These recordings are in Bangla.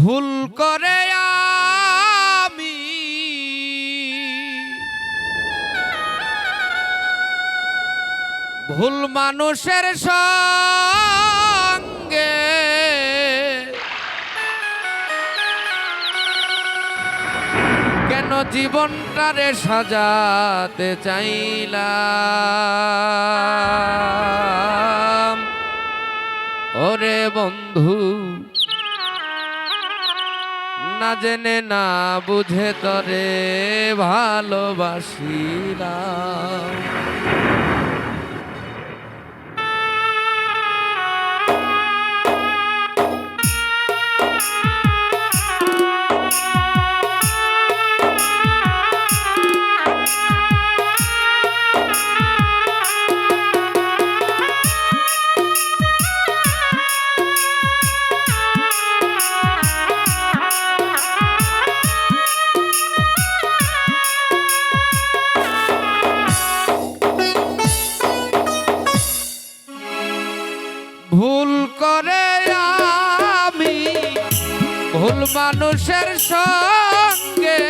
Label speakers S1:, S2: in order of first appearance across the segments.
S1: ভুল করে আমি। ভুল মানুষের সঙ্গে কেন জীবনটারে সাজাতে চাইলাম? ওরে বন্ধু না জেনে না বুঝে তরে ভালোবাসিলাম। মানুষের সঙ্গে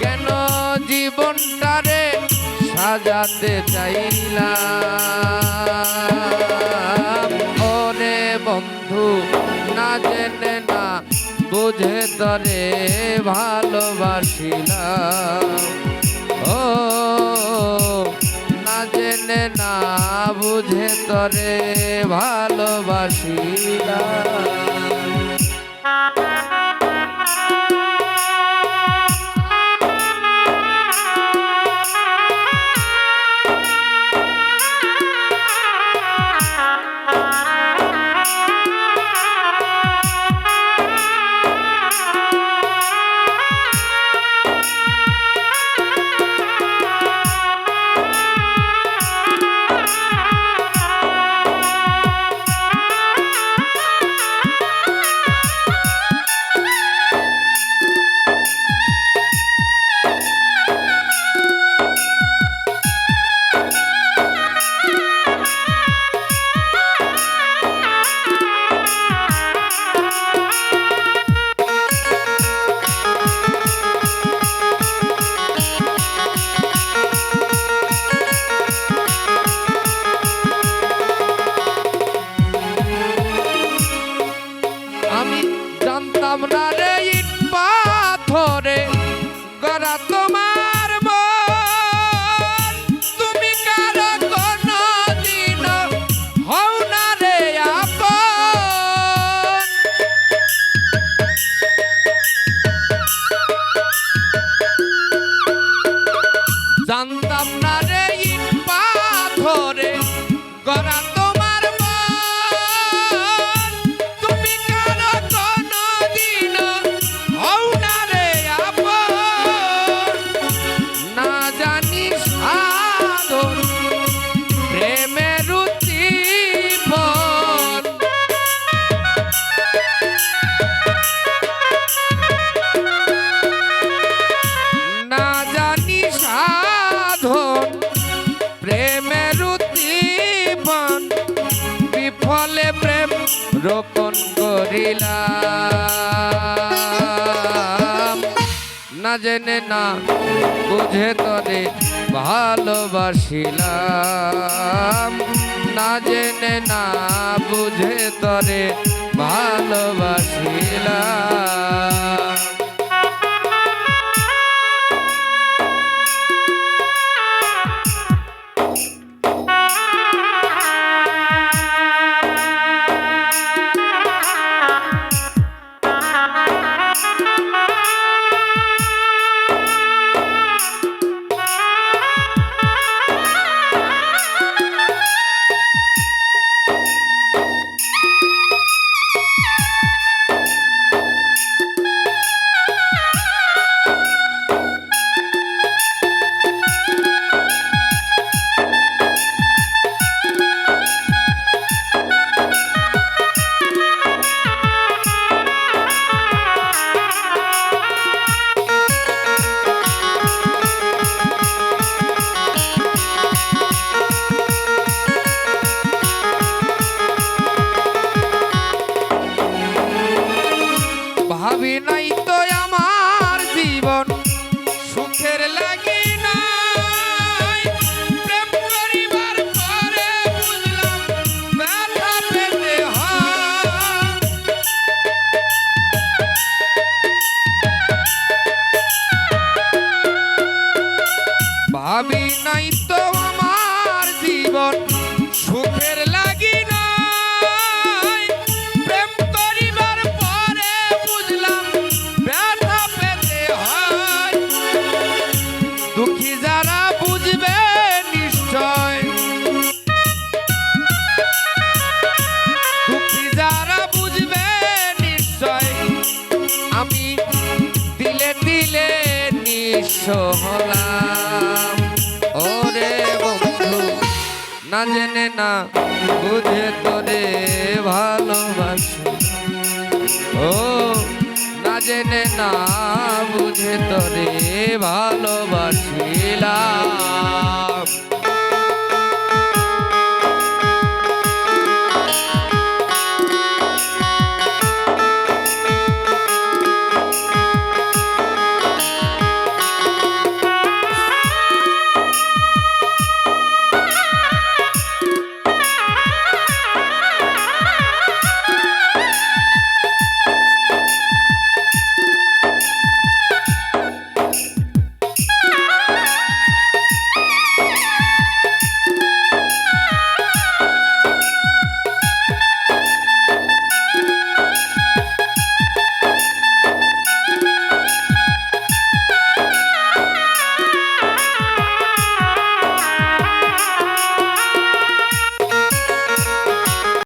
S1: কেন জীবনটারে সাজাতে চাইলাম? ওরে বন্ধু, না জেনে না বুঝে তরে ভালোবাসিলাম। ও, না জেনে না বুঝে তরে ভালোবাসিলাম। রোপণ করিলাম। না জেনে না বুঝে তরে ভালোবাসিলাম। না জেনে না বুঝে তরে ভালোবাসিলাম। অভিনয় হলাম। ওরে বন্ধু, না জেনে না বুঝে তোরে ভালোবাসো। ও, না জেনে না বুঝে তোরে ভালোবাসিলাম।